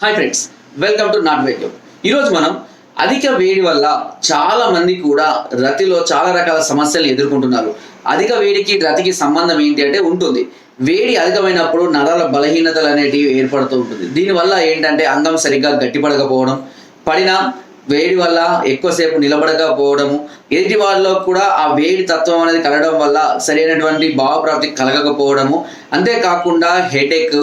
Hi friends welcome to not veg ఈరోజు మనం అధిక వేడి వల్ల చాలా మంది కూడా రతిలో చాలా రకాల సమస్యలు ఎదుర్కొంటున్నారు. అధిక వేడికి రతికి సంబంధం ఏంటి అంటే ఉంటుంది. వేడి అధికమైనప్పుడు నరాల బలహీనతలు అనేటివి ఏర్పడుతూ ఉంటుంది. దీనివల్ల ఏంటంటే అంగం సరిగ్గా గట్టిపడకపోవడం పడిన వేడి వల్ల ఎక్కువసేపు నిలబడకపోవడము ఎదుటి వాళ్ళలో కూడా ఆ వేడి తత్వం అనేది కలగడం వల్ల సరైనటువంటి భావప్రాప్తి కలగకపోవడము అంతేకాకుండా హెడేక్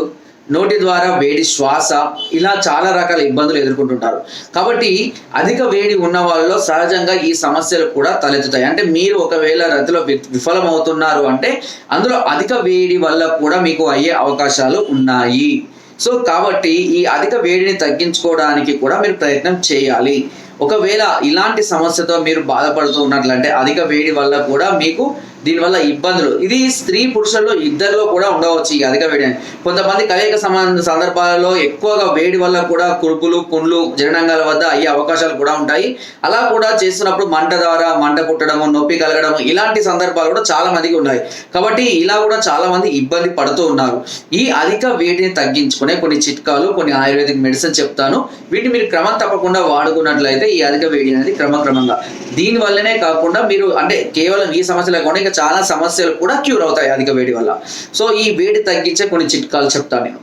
నోటి ద్వారా వేడి శ్వాస ఇలా చాలా రకాల ఇబ్బందులు ఎదుర్కొంటుంటారు. కాబట్టి అధిక వేడి ఉన్న వాళ్ళలో సహజంగా ఈ సమస్యలు కూడా తలెత్తుతాయి. అంటే మీరు ఒకవేళ రతిలో వి- విఫలమవుతున్నారు అంటే అందులో అధిక వేడి వల్ల కూడా మీకు అయ్యే అవకాశాలు ఉన్నాయి. సో కాబట్టి ఈ అధిక వేడిని తగ్గించుకోవడానికి కూడా మీరు ప్రయత్నం చేయాలి. ఒకవేళ ఇలాంటి సమస్యతో మీరు బాధపడుతూ ఉన్నట్లంటే అధిక వేడి వల్ల కూడా మీకు దీనివల్ల ఇబ్బందులు. ఇది స్త్రీ పురుషుల్లో ఇద్దరిలో కూడా ఉండవచ్చు ఈ అధిక వేడి కొంతమంది కలయిక సంబంధ సందర్భాలలో ఎక్కువగా వేడి వల్ల కూడా కురుపులు పుండ్లు జననాంగాల వద్ద అయ్యే అవకాశాలు కూడా ఉంటాయి. అలా కూడా చేస్తున్నప్పుడు మంట ద్వారా మంట పుట్టడము నొప్పి కలగడము ఇలాంటి సందర్భాలు కూడా చాలా మందికి ఉన్నాయి. కాబట్టి ఇలా కూడా చాలా మంది ఇబ్బంది పడుతూ ఉన్నారు. ఈ అధిక వేడిని తగ్గించుకునే కొన్ని చిట్కాలు కొన్ని ఆయుర్వేదిక్ మెడిసిన్ చెప్తాను. వీటిని మీరు క్రమం తప్పకుండా వాడుకున్నట్లయితే ఈ అధిక వేడి అనేది క్రమక్రమంగా. దీనివల్లనే కాకుండా మీరు అంటే కేవలం ఈ సమస్యలే కాకుండా ఇంకా చాలా సమస్యలు కూడా క్యూర్ అవుతాయి అధిక వేడి వల్ల. సో ఈ వేడి తగ్గించే కొన్ని చిట్కాలు చెప్తాను నేను.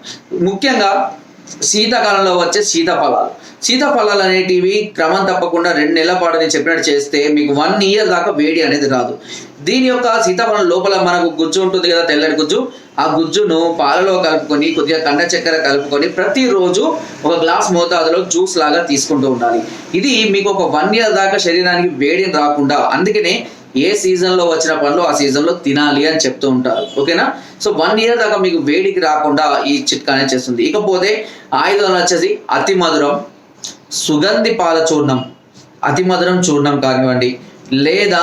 ముఖ్యంగా శీతాకాలంలో వచ్చే సీతాఫలాలు సీతాఫలాలు అనేటివి క్రమం తప్పకుండా రెండు నెలల పాటు నేను చెప్పినట్టు చేస్తే మీకు వన్ ఇయర్ దాకా వేడి అనేది రాదు. దీని యొక్క సీతాఫలం లోపల మనకు గుజ్జు ఉంటుంది కదా తెల్లటి గుజ్జు. ఆ గుజ్జును పాలలో కలుపుకొని కొద్దిగా కండ చక్కెర కలుపుకొని ప్రతిరోజు ఒక గ్లాస్ మోతాదులో జ్యూస్ లాగా తీసుకుంటూ ఉండాలి. ఇది మీకు ఒక వన్ ఇయర్ దాకా శరీరానికి వేడిని రాకుండా అందుకనే ఏ సీజన్లో వచ్చిన పండ్లు ఆ సీజన్లో తినాలి అని చెప్తూ ఉంటారు. ఓకేనా? సో వన్ ఇయర్ దాకా మీకు వేడికి రాకుండా ఈ చిట్కానే చేస్తుంది. ఇకపోతే ఆయుధం వచ్చేసి అతి మధురం సుగంధి పాల చూర్ణం అతి మధురం చూర్ణం కానివ్వండి లేదా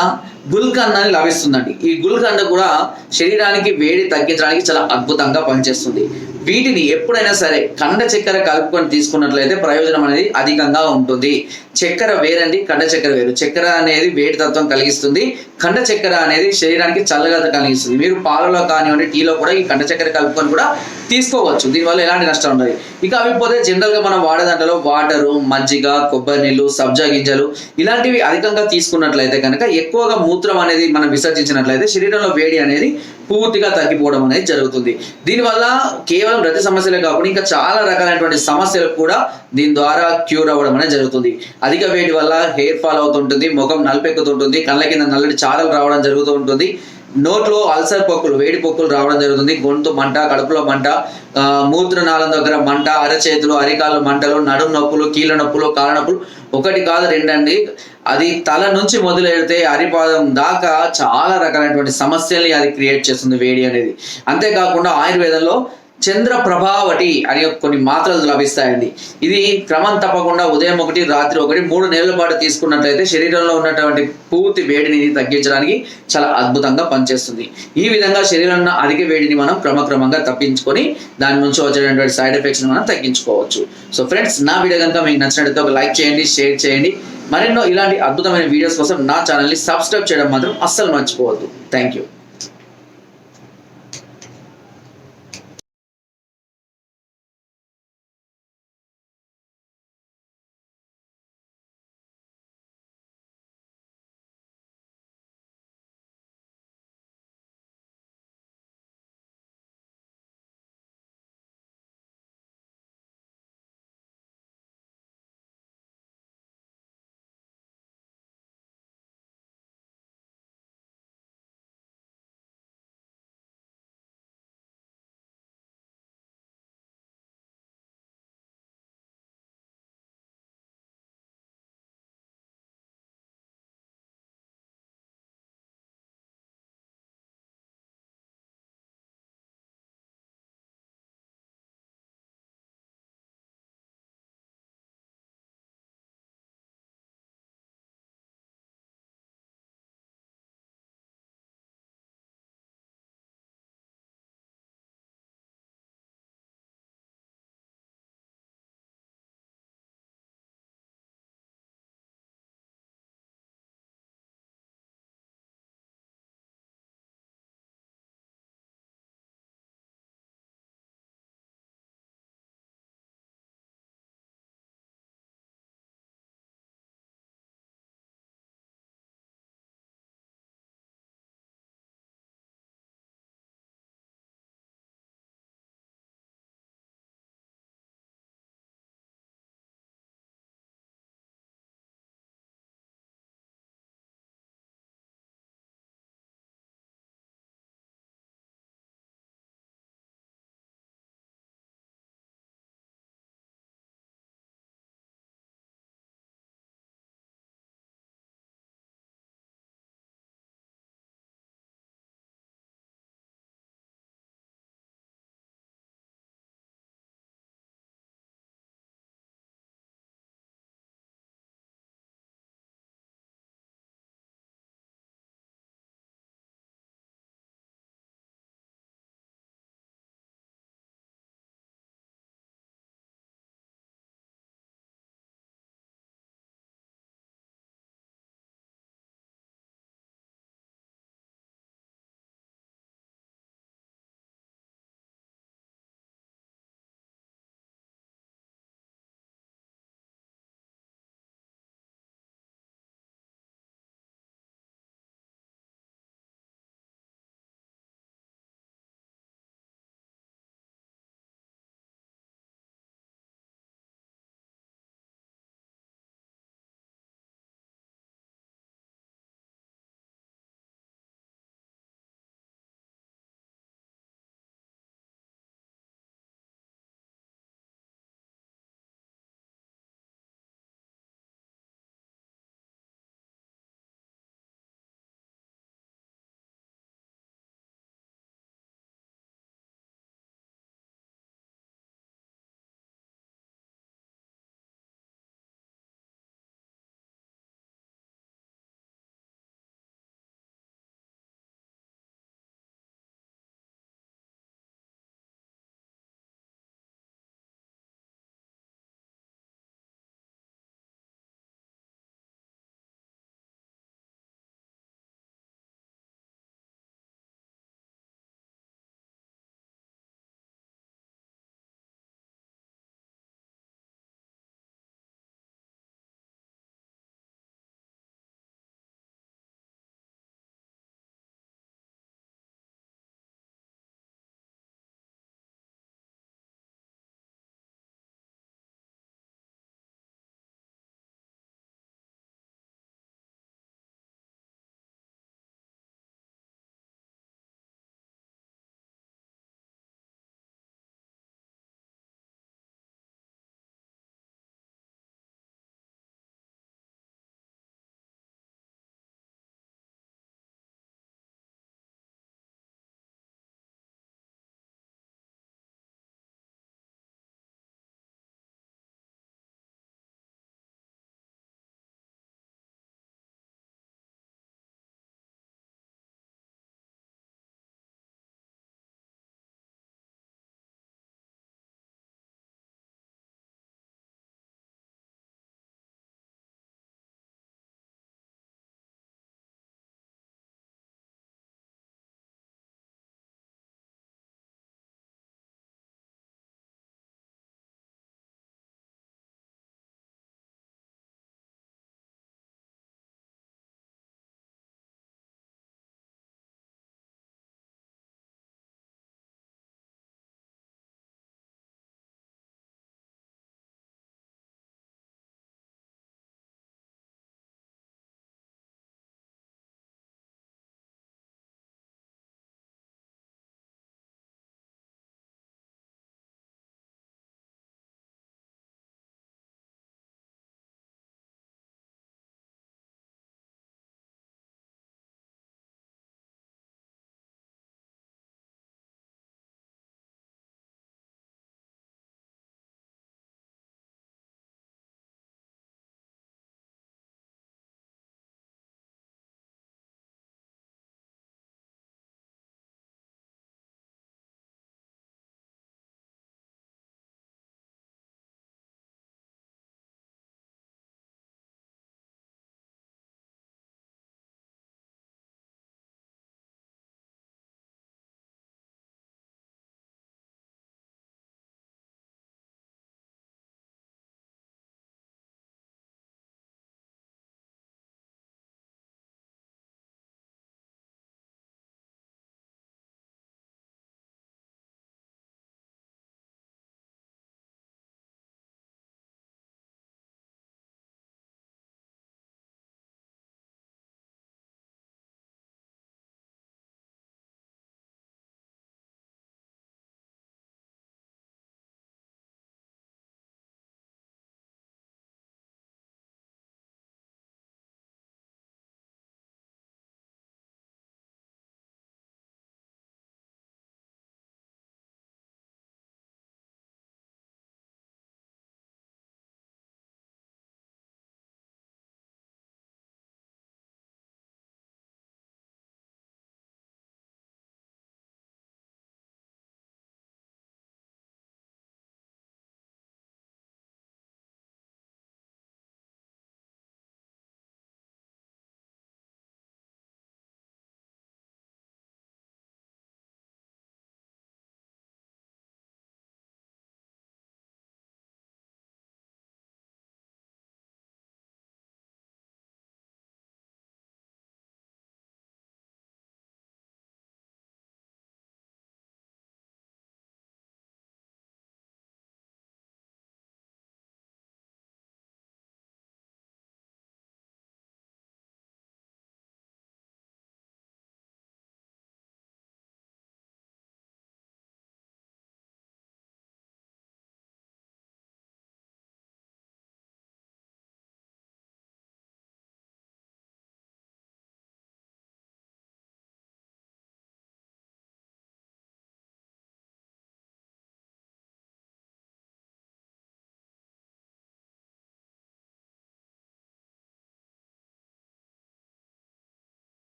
గుల్కంద అని లభిస్తుందండి. ఈ గుల్కంద కూడా శరీరానికి వేడి తగ్గించడానికి చాలా అద్భుతంగా పనిచేస్తుంది. వీటిని ఎప్పుడైనా సరే కండ చక్కెర కలుపుకొని తీసుకున్నట్లయితే ప్రయోజనం అనేది అధికంగా ఉంటుంది. చక్కెర వేరండి కండ చక్కెర వేరు. చక్కెర అనేది వేడి తత్వం కలిగిస్తుంది. కండ చక్కెర అనేది శరీరానికి చల్లగత కలిగిస్తుంది. మీరు పాలలో కానివ్వండి టీలో కూడా ఈ కండ చక్కెర కలుపుకొని కూడా తీసుకోవచ్చు. దీనివల్ల ఎలాంటి నష్టం ఉండదు. ఇక అవి పోతే జనరల్గా మనం వాడే దాంట్లో వాటరు మజ్జిగ కొబ్బరి నీళ్ళు సబ్జా గింజలు ఇలాంటివి అధికంగా తీసుకున్నట్లయితే కనుక ఎక్కువగా మూత్రం అనేది మనం విసర్జించినట్లయితే శరీరంలో వేడి అనేది పూర్తిగా తగ్గిపోవడం అనేది జరుగుతుంది. దీనివల్ల కేవలం రతి సమస్యలే కాకుండా ఇంకా చాలా రకాలైనటువంటి సమస్యలు కూడా దీని ద్వారా క్యూర్ అవ్వడం అనేది జరుగుతుంది. అధిక వేడి వల్ల హెయిర్ ఫాల్ అవుతుంటుంది ముఖం నలుపెక్కుతుంటుంది కళ్ళ కింద నల్లటి చారలు రావడం జరుగుతూ ఉంటుంది. నోట్లో అల్సర్ పొక్కులు వేడి పొక్కులు రావడం జరుగుతుంది. గొంతు మంట కడుపులో మంట మూత్ర మూత్రనాళం దగ్గర మంట అరచేతులు అరికాళ్ళు మంటలు నడుము నొప్పులు కీళ్ళ నొప్పులు కాళ్ళ నొప్పులు ఒకటి కాదు రెండండి. అది తల నుంచి మొదలెడితే అరిపాదం దాకా చాలా రకాలైనటువంటి సమస్యల్ని అది క్రియేట్ చేస్తుంది వేడి అనేది. అంతేకాకుండా ఆయుర్వేదంలో చంద్ర ప్రభావటి అనే కొన్ని మాత్రలు లభిస్తాయండి. ఇది క్రమం తప్పకుండా ఉదయం ఒకటి రాత్రి ఒకటి మూడు నెలల పాటు తీసుకున్నట్లయితే శరీరంలో ఉన్నటువంటి పూర్తి వేడిని తగ్గించడానికి చాలా అద్భుతంగా పనిచేస్తుంది. ఈ విధంగా శరీరంలో అధిక వేడిని మనం క్రమక్రమంగా తప్పించుకొని దాని నుంచి వచ్చేటటువంటి సైడ్ ఎఫెక్ట్స్ మనం తగ్గించుకోవచ్చు. సో ఫ్రెండ్స్ నా వీడియో కనుక మీకు నచ్చినట్లయితే ఒక లైక్ చేయండి షేర్ చేయండి. మరెన్నో ఇలాంటి అద్భుతమైన వీడియోస్ కోసం నా ఛానల్ని సబ్స్క్రైబ్ చేయడం మాత్రం అస్సలు మర్చిపోవద్దు. Thank you